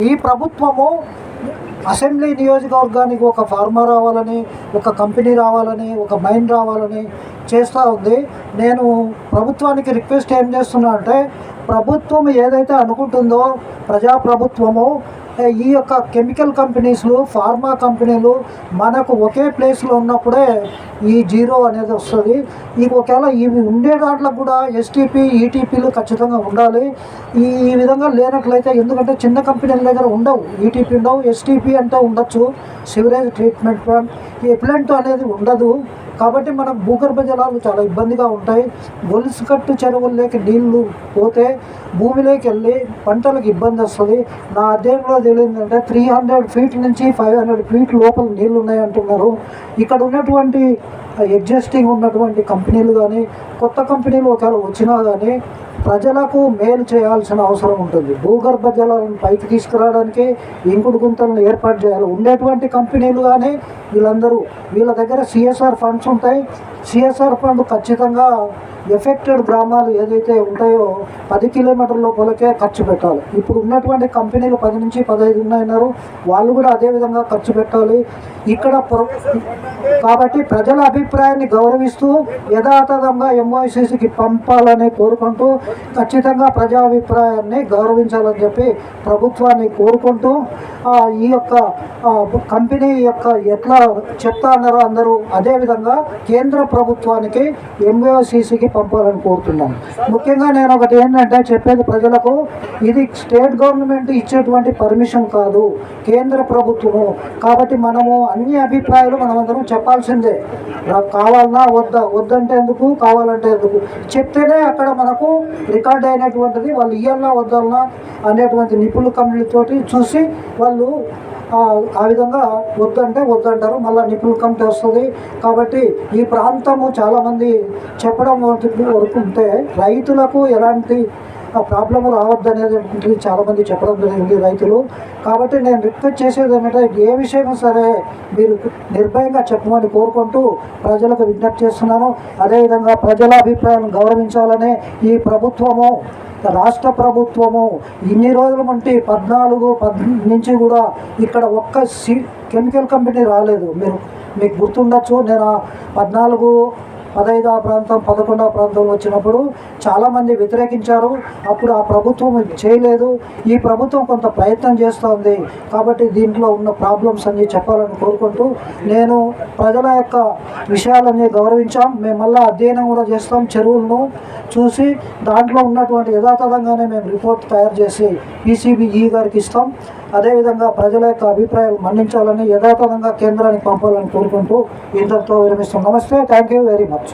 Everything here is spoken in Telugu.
ఈ ప్రభుత్వము అసెంబ్లీ నియోజకవర్గానికి ఒక ఫార్మా రావాలని ఒక కంపెనీ రావాలని ఒక మైన్ రావాలని చేస్తూ ఉంది. నేను ప్రభుత్వానికి రిక్వెస్ట్ ఏం చేస్తున్నా అంటే ప్రభుత్వం ఏదైతే అనుకుంటుందో ప్రజాప్రభుత్వము ఈ యొక్క కెమికల్ కంపెనీస్లు ఫార్మా కంపెనీలు మనకు ఒకే ప్లేస్లో ఉన్నప్పుడే ఈ జీరో అనేది వస్తుంది. ఈ ఒకవేళ ఇవి ఉండే దాంట్లో కూడా ఎస్టీపీ ఈటీపీలు ఖచ్చితంగా ఉండాలి. ఈ ఈ విధంగా లేనట్లయితే ఎందుకంటే చిన్న కంపెనీల దగ్గర ఉండవు. ఈటీపీ ఉండవు ఎస్టీపీ అంటే ఉండొచ్చు. సివరేజ్ ట్రీట్మెంట్ ప్లాంట్ ఈ ప్లాంట్ అనేది ఉండదు. కాబట్టి మనం భూగర్భ జలాలు చాలా ఇబ్బందిగా ఉంటాయి. గొలుసు కట్టు చెరువుల్లోకి నీళ్ళు పోతే భూమిలోకి వెళ్ళి పంటలకు ఇబ్బంది వస్తుంది. నా అధ్యయనంలో తెలియదంటే త్రీ హండ్రెడ్ ఫీట్ నుంచి ఫైవ్ హండ్రెడ్ ఫీట్ లోపల నీళ్ళు ఉన్నాయి అంటున్నారు. ఇక్కడ ఉన్నటువంటి ఎగ్జిస్టింగ్ ఉన్నటువంటి కంపెనీలు కానీ కొత్త కంపెనీలు ఒకవేళ వచ్చినా కానీ ప్రజలకు మేలు చేయాల్సిన అవసరం ఉంటుంది. భూగర్భ జలాలను పైకి తీసుకురావడానికి ఇంకుడు గుంతలను ఏర్పాటు చేయాలి. ఉండేటువంటి కంపెనీలు కానీ వీళ్ళందరూ వీళ్ళ దగ్గర సిఎస్ఆర్ ఫండ్స్ ఉంటాయి. సిఎస్ఆర్ ఫండ్ ఖచ్చితంగా ఎఫెక్టెడ్ గ్రామాలు ఏదైతే ఉంటాయో పది కిలోమీటర్ల లోపలకే ఖర్చు పెట్టాలి. ఇప్పుడు ఉన్నటువంటి కంపెనీలు పది నుంచి పదహైదు ఉన్నాయన్నారు. వాళ్ళు కూడా అదే విధంగా ఖర్చు పెట్టాలి. ఇక్కడ ప్ర- కాబట్టి ప్రజల అభిప్రాయాన్ని గౌరవిస్తూ యథాతథంగా ఎంఓసీసీకి పంపాలని కోరుకుంటూ ఖచ్చితంగా ప్రజా అభిప్రాయాన్ని గౌరవించాలని చెప్పి ప్రభుత్వాన్ని కోరుకుంటూ ఈ యొక్క కంపెనీ యొక్క ఎట్లా చెప్తా అన్నారో అందరూ అదేవిధంగా కేంద్ర ప్రభుత్వానికి ఎంఓసిసికి పంపాలని కోరుతున్నాను. ముఖ్యంగా నేను ఒకటి ఏంటంటే చెప్పేది ప్రజలకు ఇది స్టేట్ గవర్నమెంట్ ఇచ్చేటువంటి పర్మిషన్ కాదు కేంద్ర ప్రభుత్వము. కాబట్టి మనము అన్ని అభిప్రాయాలు మనమందరం చెప్పాల్సిందే. కావాలన్నా వద్దా వద్దంటే ఎందుకు కావాలంటే ఎందుకు? చెప్తేనే అక్కడ మనకు రికార్డ్ అయినటువంటిది వాళ్ళు ఇయ్యాలన్నా వద్దన్నా అనేటువంటి నిపుణుల కమిటీతో చూసి వాళ్ళు ఆ విధంగా వద్దంటే వద్దంటారు మళ్ళీ నిపుణుల కంటే వస్తుంది. కాబట్టి ఈ ప్రాంతము చాలామంది చెప్పడం వరకు ఉంటే రైతులకు ఎలాంటి ప్రాబ్లం రావద్దు రావద్దనేది చాలామంది చెప్పడం జరిగింది రైతులు. కాబట్టి నేను రిక్వెస్ట్ చేసేది ఏంటంటే ఏ విషయమైనా సరే మీరు నిర్భయంగా చెప్పమని కోరుకుంటూ ప్రజలకు విజ్ఞప్తి చేస్తున్నాను. అదేవిధంగా ప్రజల అభిప్రాయాలను గౌరవించాలని ఈ ప్రభుత్వము రాష్ట్ర ప్రభుత్వము ఇన్ని రోజుల అంటే పద్నాలుగు పద్ నుంచి కూడా ఇక్కడ ఒక్క సి కెమికల్ కంపెనీ రాలేదు. మీరు మీకు గుర్తుండొచ్చు నేను పద్నాలుగు పదహైదు ఆ ప్రాంతం పదకొండవ ప్రాంతం వచ్చినప్పుడు చాలామంది వ్యతిరేకించారు. అప్పుడు ఆ ప్రభుత్వం చేయలేదు. ఈ ప్రభుత్వం కొంత ప్రయత్నం చేస్తోంది. కాబట్టి దీంట్లో ఉన్న ప్రాబ్లమ్స్ అన్ని చెప్పాలని కోరుకుంటూ నేను ప్రజల యొక్క విషయాలన్నీ గౌరవించాం. మేము మళ్ళీ అధ్యయనం కూడా చేస్తాం చెరువులను చూసి దాంట్లో ఉన్నటువంటి యథాతథంగానే మేము రిపోర్ట్ తయారు చేసి పీసీబీఈ గారికి ఇస్తాం. అదేవిధంగా ప్రజల యొక్క అభిప్రాయాలు మన్నించాలని యథాతథంగా కేంద్రానికి పంపాలని కోరుకుంటూ ఇంతటితో విరమిస్తున్నాం. నమస్తే. Thank you very much